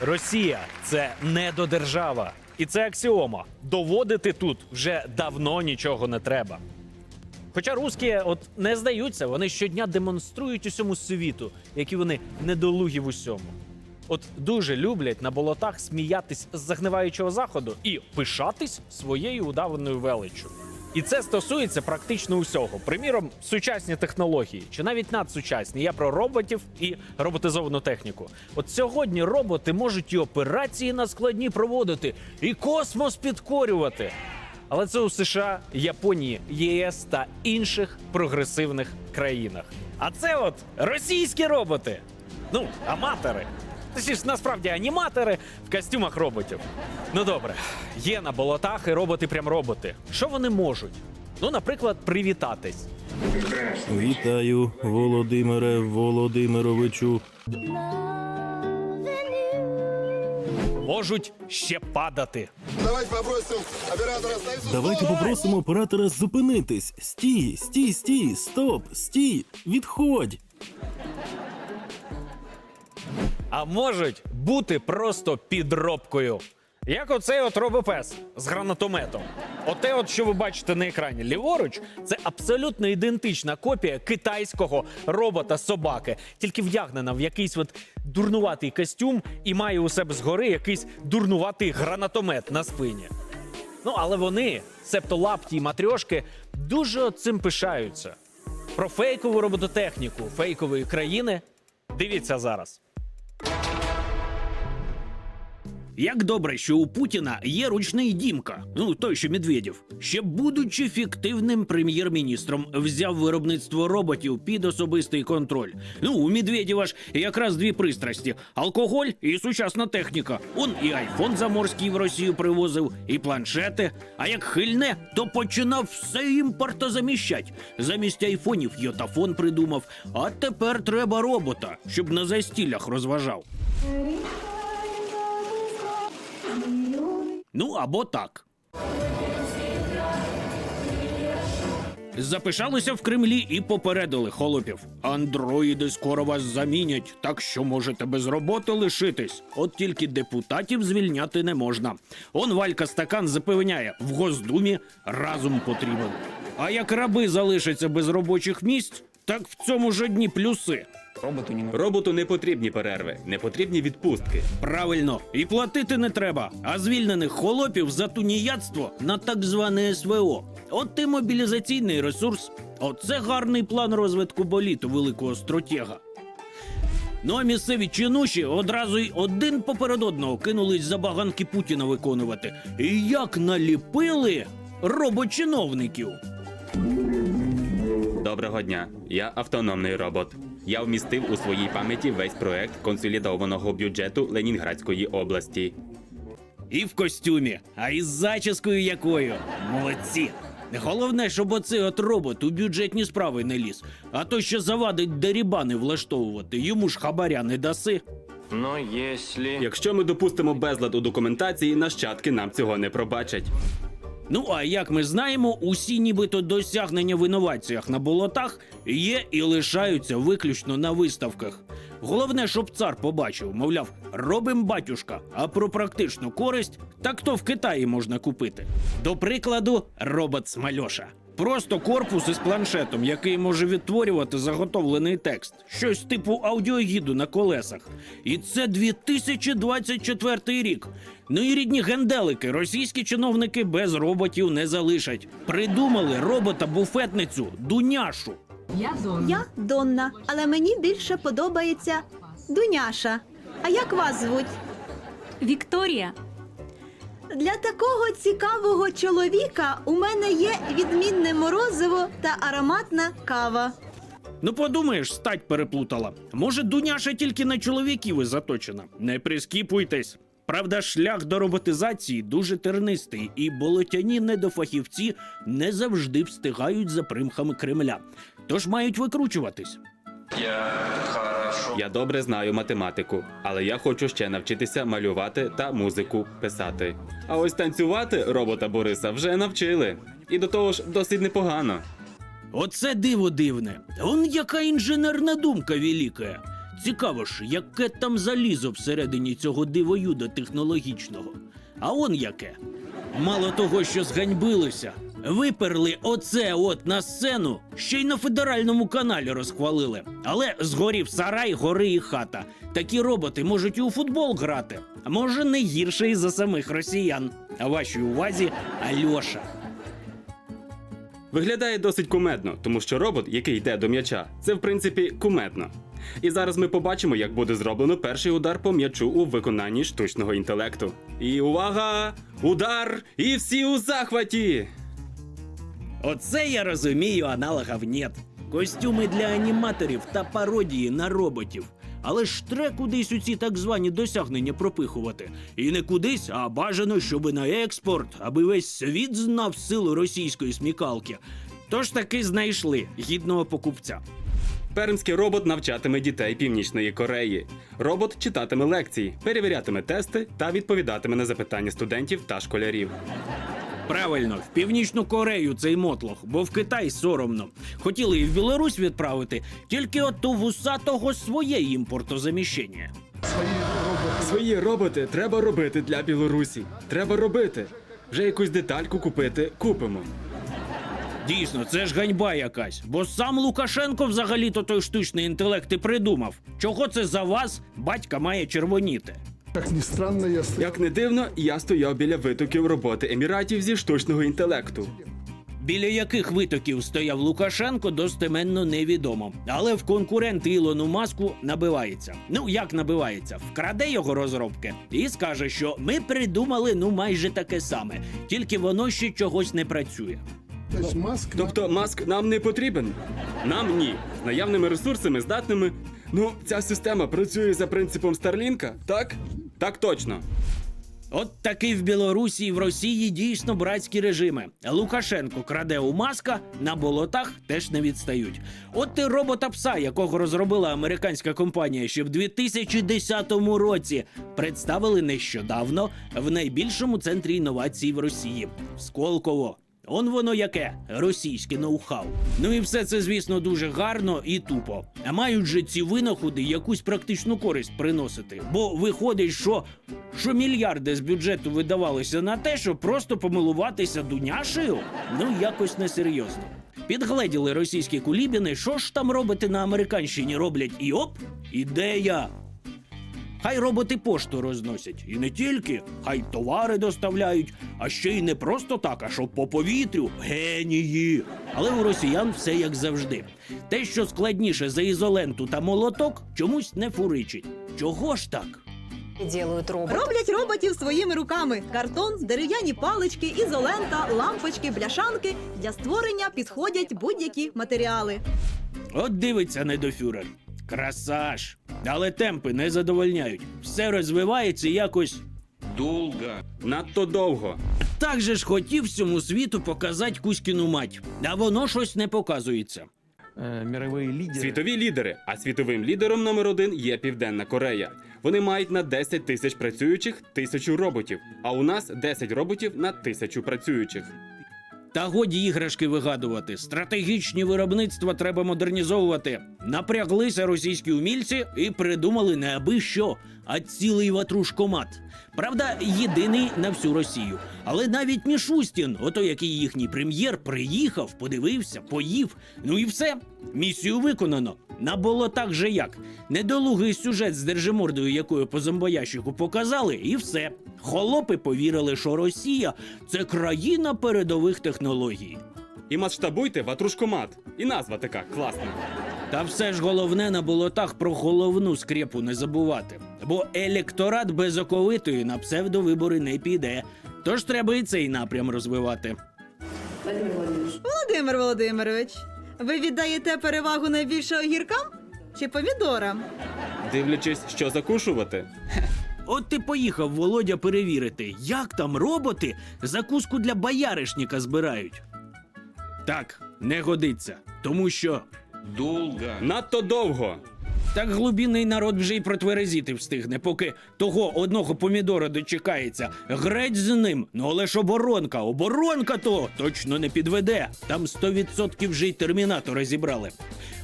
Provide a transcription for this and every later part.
Росія це недодержава. І це аксіома. Доводити тут вже давно нічого не треба. Хоча русські от не здаються, вони щодня демонструють усьому світу, які вони недолугі в усьому. От дуже люблять на болотах сміятись з загниваючого заходу і пишатись своєю удаваною величчю. І це стосується практично усього. Приміром, сучасні технології чи навіть надсучасні. Я про роботів і роботизовану техніку. От сьогодні роботи можуть і операції на складні проводити, і космос підкорювати. Але це у США, Японії, ЄС та інших прогресивних країнах. А це от російські роботи. Ну, аматори. Точніше, насправді аніматори в костюмах роботів. Ну добре, є на болотах і роботи прям роботи. Що вони можуть? Ну, наприклад, привітатись. Вітаю, Володимире Володимировичу. Можуть ще падати. Давайте попросим оператора. Давайте попросимо оператора зупинитись. Стій, стій, стій, стоп, стій, відходь. А можуть бути просто підробкою. Як оцей от робопес з гранатометом. Оте, от, що ви бачите на екрані ліворуч, це абсолютно ідентична копія китайського робота-собаки, тільки вдягнена в якийсь от дурнуватий костюм і має у себе згори якийсь дурнуватий гранатомет на спині. Ну, але вони, себто лапті і матрьошки, дуже цим пишаються. Про фейкову робототехніку фейкової країни дивіться зараз. Як добре, що у Путіна є ручний дімка, ну той, що Медведєв, ще будучи фіктивним прем'єр-міністром, взяв виробництво роботів під особистий контроль. Ну, у Медведєва ж якраз дві пристрасті: алкоголь і сучасна техніка. Он і айфон заморський в Росію привозив, і планшети. А як хильне, то починав все імпортозаміщать. Замість айфонів йотафон придумав. А тепер треба робота, щоб на застіллях розважав. Ну або так. Запишалися в Кремлі і попередили холопів. Андроїди скоро вас замінять, так що можете без роботи лишитись. От тільки депутатів звільняти не можна. Он Валька стакан запевняє, в Госдумі разум потрібен. А як раби залишаться без робочих місць, так в цьому ж одні плюси. Роботу не потрібні перерви, не потрібні відпустки. Правильно, і платити не треба, а звільнених холопів за туніяцтво на так зване СВО. От і мобілізаційний ресурс. Оце гарний план розвитку боліту великого стратега. Ну а місцеві чинуші одразу й один поперед одного кинулись забаганки Путіна виконувати. І як наліпили робочиновників. Доброго дня, я автономний робот. Я вмістив у своїй пам'яті весь проект консолідованого бюджету Ленінградської області. І в костюмі, а із зачіскою якою. Молодці. Головне, щоб оцей от робот у бюджетні справи не ліз, а то ще завадить дерібани влаштовувати, йому ж хабаря не даси. Но если... Якщо ми допустимо безлад у документації, нащадки нам цього не пробачать. Ну а як ми знаємо, усі нібито досягнення в інноваціях на болотах є і лишаються виключно на виставках. Головне, щоб цар побачив, мовляв, робим батюшка, а про практичну користь так то в Китаї можна купити. До прикладу, робот Смальоша. Просто корпус із планшетом, який може відтворювати заготовлений текст, щось типу аудіогіду на колесах. І це 2024 рік. Ну і рідні генделики, російські чиновники без роботів не залишать. Придумали робота-буфетницю Дуняшу. Я Донна. Я Донна, але мені більше подобається Дуняша. А як вас звуть? Вікторія. Для такого цікавого чоловіка у мене є відмінне морозиво та ароматна кава. Ну подумаєш, стать переплутала. Може, Дуняша тільки на чоловіків і заточена. Не прискіпуйтесь. Правда, шлях до роботизації дуже тернистий, і болотяні недофахівці не завжди встигають за примхами Кремля. Тож мають викручуватись. Я хорошо... Я добре знаю математику, але я хочу ще навчитися малювати та музику писати. А ось танцювати робота Бориса вже навчили. І до того ж досить непогано. Оце диво дивне. Он яка інженерна думка велика. Цікаво ж, яке там залізо всередині цього дивоюда технологічного. А он яке. Мало того, що зганьбилися, виперли оце от на сцену, ще й на федеральному каналі розхвалили. Але згорів сарай, гори і хата. Такі роботи можуть і у футбол грати, а може не гірше і за самих росіян. А вашій увазі Альоша. Виглядає досить кумедно, тому що робот, який йде до м'яча, це в принципі кумедно. І зараз ми побачимо, як буде зроблено перший удар по м'ячу у виконанні штучного інтелекту. І увага! Удар! І всі у захваті! Оце я розумію, аналогів нет. Костюми для аніматорів та пародії на роботів. Але ж треба кудись у ці так звані досягнення пропихувати. І не кудись, а бажано, щоби на експорт, аби весь світ знав силу російської смікалки. Тож таки знайшли гідного покупця. Пермський робот навчатиме дітей Північної Кореї. Робот читатиме лекції, перевірятиме тести та відповідатиме на запитання студентів та школярів. Правильно, в Північну Корею цей мотлох, бо в Китай соромно. Хотіли і в Білорусь відправити, тільки от у вусатого своє імпортозаміщення. Свої роботи треба робити для Білорусі. Треба робити. Вже якусь детальку купити, купимо. Дійсно, це ж ганьба якась. Бо сам Лукашенко взагалі-то той штучний интелект і придумав. Чого це за вас батька має червоніти? Как ни странно, я стоял Як не дивно, я стояв біля витоків роботи еміратів зі штучного інтелекту. Біля яких витоків стояв Лукашенко, достеменно невідомо. Але в конкурент Ілону Маску набивається. Ну як набивається? Вкраде його розробки і скаже, що ми придумали ну майже таке саме, тільки воно ще чогось не працює. То Маск Тобто маск нам не потрібен? Нам ні. З наявними ресурсами, здатними. Ну, ця система працює за принципом Старлінка, так? Так точно. От таки в Білорусі і в Росії дійсно братські режими. Лукашенко краде у маска, на болотах теж не відстають. От ти робота пса, якого розробила американська компанія ще в 2010 році, представили нещодавно в найбільшому центрі інновацій в Росії в Сколково. Он воно яке російське ноу-хау. Ну і все це, звісно, дуже гарно і тупо. А мають же ці винаходи якусь практичну користь приносити. Бо виходить, що, що мільярди з бюджету видавалися на те, щоб просто помилуватися дуняшею. Ну якось несерйозно. Підгледіли російські кулібіни, що ж там робити на американщині роблять, і оп, ідея. Хай роботи пошту розносять. І не тільки, хай товари доставляють, а ще й не просто так, а щоб по повітрю генії. Але у росіян все як завжди. Те, що складніше за ізоленту та молоток, чомусь не фуричить. Чого ж так? делают роботы. Роблять роботів своїми руками: картон, дерев'яні палички, ізолента, лампочки, бляшанки. Для створення підходять будь-які матеріали. От дивиться недофюрер. Красаж. Але темпи не задовольняють. Все розвивається якось. Надто довго. Так же ж хотів всьому світу показати Кузькіну мать, а воно щось не показується. Світові лідери. А світовим лідером номер один є Південна Корея. Вони мають на 10 тисяч працюючих тисячу роботів. А у нас 10 роботів на тисячу працюючих. Та годі іграшки вигадувати. Стратегічні виробництва треба модернізовувати. Напряглися російські умільці і придумали не аби що, а цілий ватрушкомат. Правда, єдиний на всю Росію. Але навіть Мішустін, ото який їхній прем'єр, приїхав, подивився, поїв. Ну і все. Місію виконано. На болотах же як. Недолугий сюжет з держимордою, якою по зомбоящику показали, і все. Холопи повірили, що Росія це країна передових технологій. І масштабуйте ватрушкомат. І назва така класна. Та все ж головне на болотах про головну скрепу не забувати. Бо електорат безоковитої на псевдовибори не піде. Тож треба і цей напрям розвивати. Володимир Володимирович, ви віддаєте перевагу найбільше огіркам чи помідорам? Дивлячись, що закушувати. От ти поїхав, Володя, перевірити, як там роботи закуску для бояришника збирають. Так, не годиться, тому що Надто довго. Так глубінний народ вже й протверезіти встигне, поки того одного помідора дочекається. Греть з ним. Ну але ж оборонка, оборонка то точно не підведе. Там 100% вже й термінатора зібрали.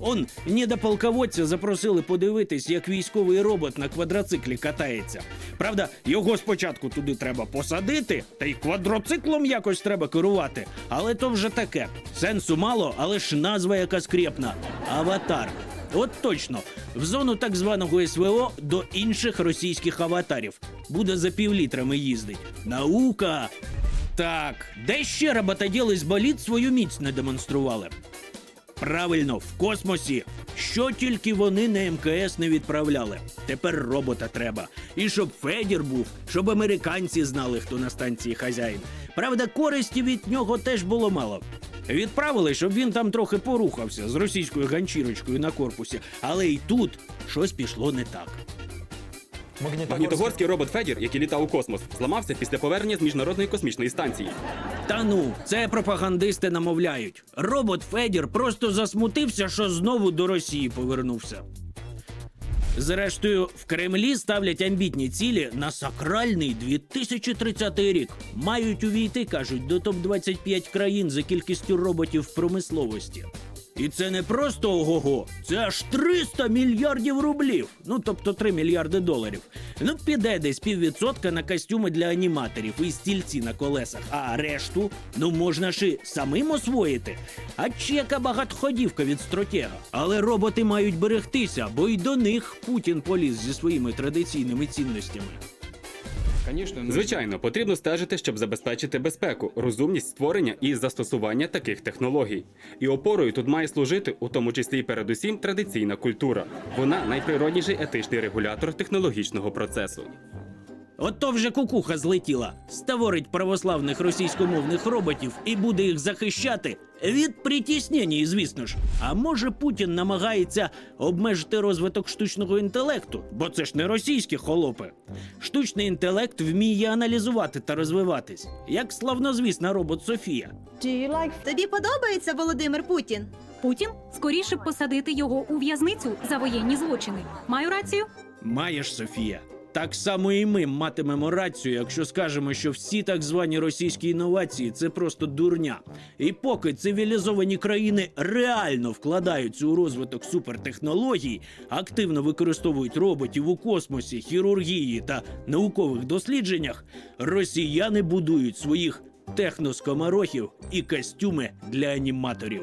Он недополководця запросили подивитись, як військовий робот на квадроциклі катається. Правда, його спочатку туди треба посадити, та й квадроциклом якось треба керувати. Але то вже таке. Сенсу мало, але ж назва яка скрепна. Аватар. От точно, в зону так званого СВО до інших російських аватарів. Буде за півлітрами їздить. Наука! Так, де ще роботоділи з боліт свою міць не демонстрували? Правильно, в космосі. Що тільки вони на МКС не відправляли. Тепер робота треба. І щоб Федір був, щоб американці знали, хто на станції хазяїн. Правда, користі від нього теж було мало. Відправили, щоб він там трохи порухався з російською ганчірочкою на корпусі, але й тут щось пішло не так. Магнітогорський робот Федір, який літав у космос, зламався після повернення з міжнародної космічної станції. Та ну, це пропагандисти намовляють. Робот Федір просто засмутився, що знову до Росії повернувся. Зрештою, в Кремлі ставлять амбітні цілі на сакральний 2030 рік. Мають увійти, кажуть, до топ-25 країн за кількістю роботів в промисловості. І це не просто ого-го, це аж 300 мільярдів рублів. Ну тобто 3 мільярди доларів. Ну, піде десь піввідсотка на костюми для аніматорів і стільці на колесах, а решту ну можна ж і самим освоїти. А чека багатоходівка від стратега. Але роботи мають берегтися, бо й до них Путін поліз зі своїми традиційними цінностями. Звичайно, потрібно стежити, щоб забезпечити безпеку, розумність створення і застосування таких технологій. І опорою тут має служити, у тому числі і передусім, традиційна культура. Вона найприродніший етичний регулятор технологічного процесу. Ото вже кукуха злетіла. Створить православних російськомовних роботів і буде їх захищати від притіснення, звісно ж. А може Путін намагається обмежити розвиток штучного інтелекту, бо це ж не російські холопи. Штучний інтелект вміє аналізувати та розвиватись, як славнозвісна робот Софія. Тобі подобається Володимир Путін? Путін скоріше б посадити його у в'язницю за воєнні злочини. Маю рацію? Маєш, Софія. Так само і ми матимемо рацію, якщо скажемо, що всі так звані російські інновації це просто дурня. І поки цивілізовані країни реально вкладаються у розвиток супертехнологій, активно використовують роботів у космосі, хірургії та наукових дослідженнях, росіяни будують своїх техноскоморохів і костюми для аніматорів.